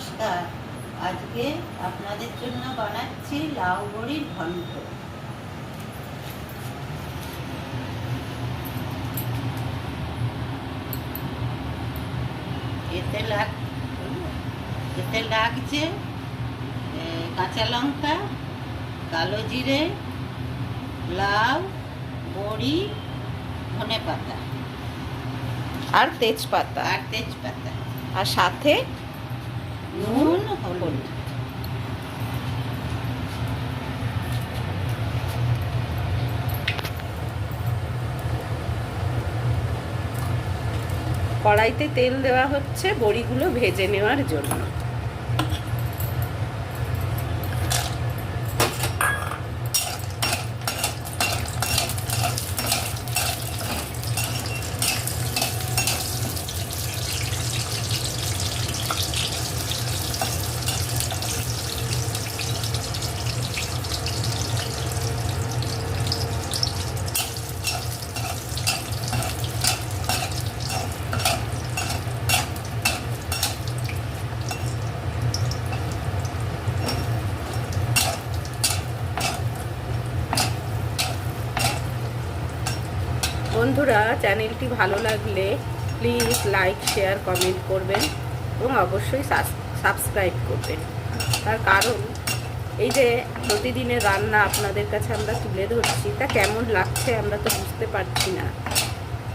নমস্কার। আজকে আপনাদের জন্য বানাচ্ছি লাউ বড়ির ঘন্ট। এতে লাগ এতে লাগছে কাঁচা লঙ্কা কালো জিরে লাউ বড়ি ধনে পাতা। আর তেজপাতা। আর তেজপাতা। আর সাথে নুন হলুদ। কড়াইতে তেল দেওয়া হচ্ছে বড়িগুলো ভেজে নেওয়ার জন্য। বন্ধুরা, চ্যানেলটি ভালো লাগলে প্লিজ লাইক শেয়ার কমেন্ট করবেন এবং অবশ্যই সাবস্ক্রাইব করবেন। তার কারণ, এই যে প্রতিদিনের রান্না আপনাদের কাছে আমরা তুলে ধরছি, তা কেমন লাগছে আমরা তো বুঝতে পারছি না।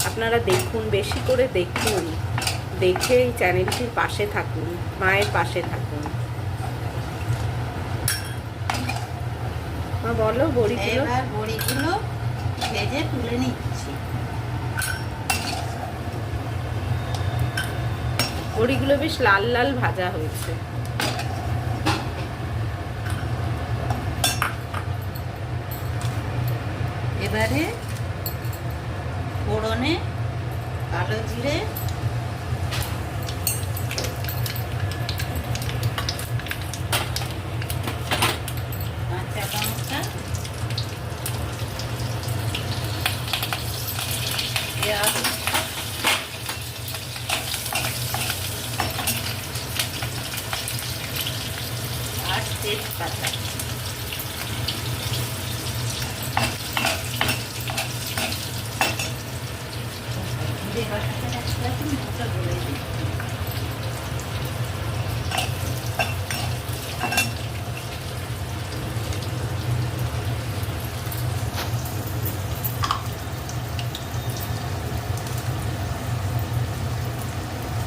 আপনারা দেখুন, বেশি করে দেখুন, দেখে এই চ্যানেলটির পাশে থাকুন, মায়ের পাশে থাকুন। বলো, বড়িগুলো? বড়িগুলো ভেজে তুলে নিচ্ছি। বড়িগুলো বেশ লাল লাল ভাজা হয়েছে। এবারে ফোড়নে কালো জিরে কাঁচা লঙ্কা পেঁয়াজ আর দিই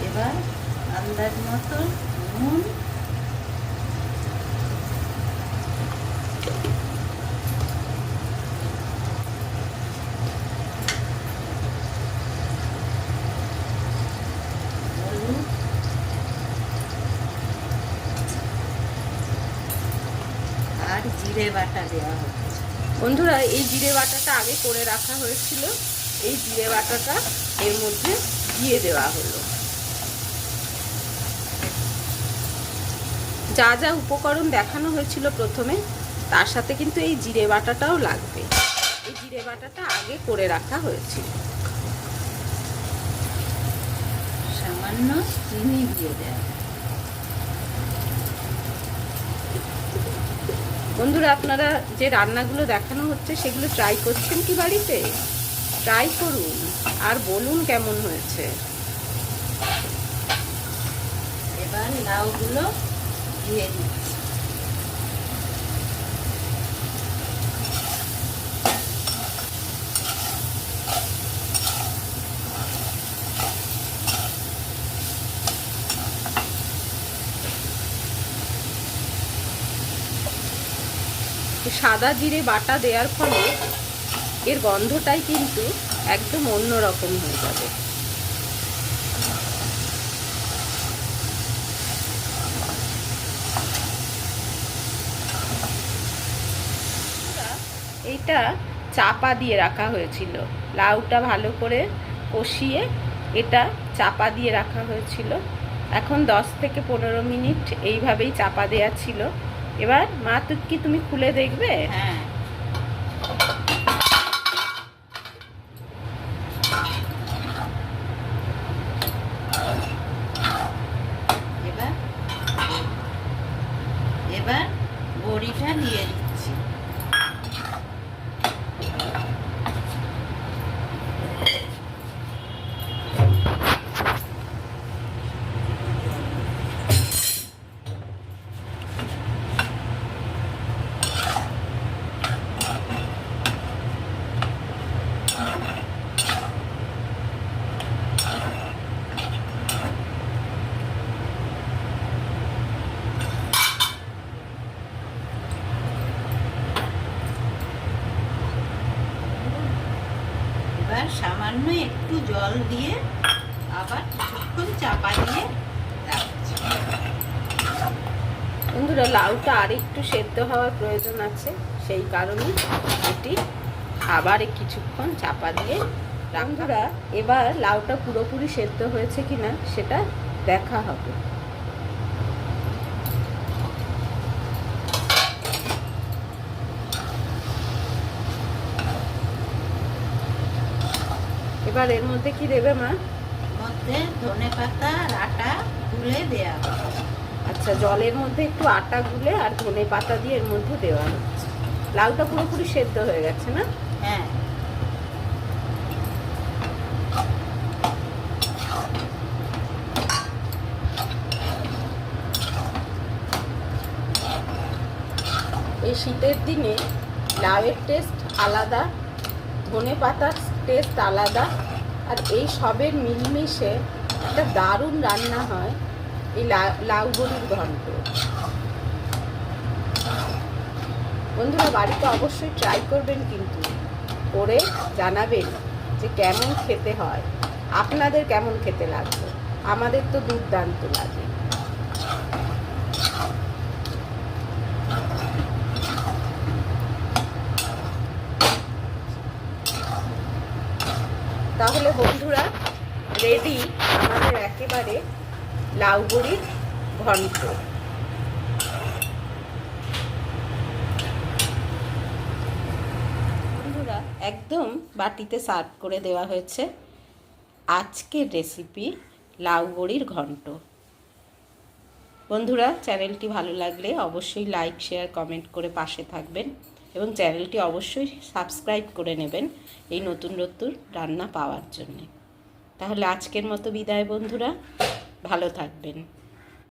এবার আন্দাজ মতো নুন হলুদ আর জিরে বাটা দেওয়া হচ্ছে বন্ধুরা, এই জিরে বাটাটা আগে করে রাখা হয়েছিল। এই জিরে বাটাটা এর মধ্যে দিয়ে দেওয়া হলো। যা যা উপকরণ দেখানো হয়েছিল প্রথমে, তার সাথে কিন্তু এই জিরে বাটাটাও লাগবে। এই জিরে বাটাটা আগে করে রাখা হয়েছিল। সামান্য চিনি দিয়ে দেওয়া। বন্ধুরা, আপনারা যে রান্নাগুলো দেখানো হচ্ছে, সেগুলো ট্রাই করছেন কি বাড়িতে? ট্রাই করুন, আর বলুন কেমন হয়েছে। এবার লাউগুলো দিয়ে দিচ্ছি। সাদা জিরে বাটা দেওয়ার ফলে এর গন্ধটাই কিন্তু একদম অন্যরকম হয়ে যাবে। এইটা চাপা দিয়ে রাখা হয়েছিল। লাউটা ভালো করে কষিয়ে এটা চাপা দিয়ে রাখা হয়েছিল। এখন দশ থেকে পনেরো মিনিট এইভাবেই চাপা দেওয়া ছিল। এবার মা তুই কি তুমি খুলে দেখবে? হ্যাঁ এবার বড়িটা দিয়ে দিচ্ছি এবার সামান্য একটু জল দিয়ে আবার কিছুক্ষণ চাপা দিয়ে রাখছি। বন্ধুরা লাউটা আর একটু সেদ্ধ হওয়ার প্রয়োজন আছে সেই কারণে এটি আবার কিছুক্ষণ চাপা দিয়ে বন্ধুরা এবার লাউটা পুরোপুরি সেদ্ধ হয়েছে কিনা সেটা দেখা হবে। এবার এর মধ্যে কি দেবে মা? মধ্যে ধনে পাতা আর আটা গুলে দেওয়া আচ্ছা জলের মধ্যে একটু আটা গুলে আর ধনে পাতা দিয়ে এর মধ্যে দেওয়া হচ্ছে। লাউটা পুরোপুরি সেদ্ধ হয়ে গেছে না? হ্যাঁ। এই শীতের দিনে লাউয়ের টেস্ট আলাদা ধনে পাতার টেস্ট আলাদা আর এই সবের মিলমিশে একটা দারুণ রান্না হয় এই লাউ বড়ির ঘন্ট। বন্ধুরা, বাড়িতে অবশ্যই ট্রাই করবেন কিন্তু। করে জানাবেন যে কেমন খেতে হয়। আপনাদের কেমন খেতে লাগবে? আমাদের তো দুর্দান্ত লাগে। তাহলে বন্ধুরা রেডি আমাদের একেবারে লাউ বড়ির ঘন্ট। বন্ধুরা, একদম বাটিতে সার্ভ করে দেওয়া হয়েছে আজকের রেসিপি লাউ ঘন্ট। বন্ধুরা চ্যানেলটি ভালো লাগলে অবশ্যই লাইক শেয়ার কমেন্ট করে পাশে থাকবেন। এবং চ্যানেলটি অবশ্যই সাবস্ক্রাইব করে নেবেন এই নতুন নতুন রান্না পাওয়ার জন্যে। তাহলে আজকের মতো বিদায় বন্ধুরা, ভালো থাকবেন।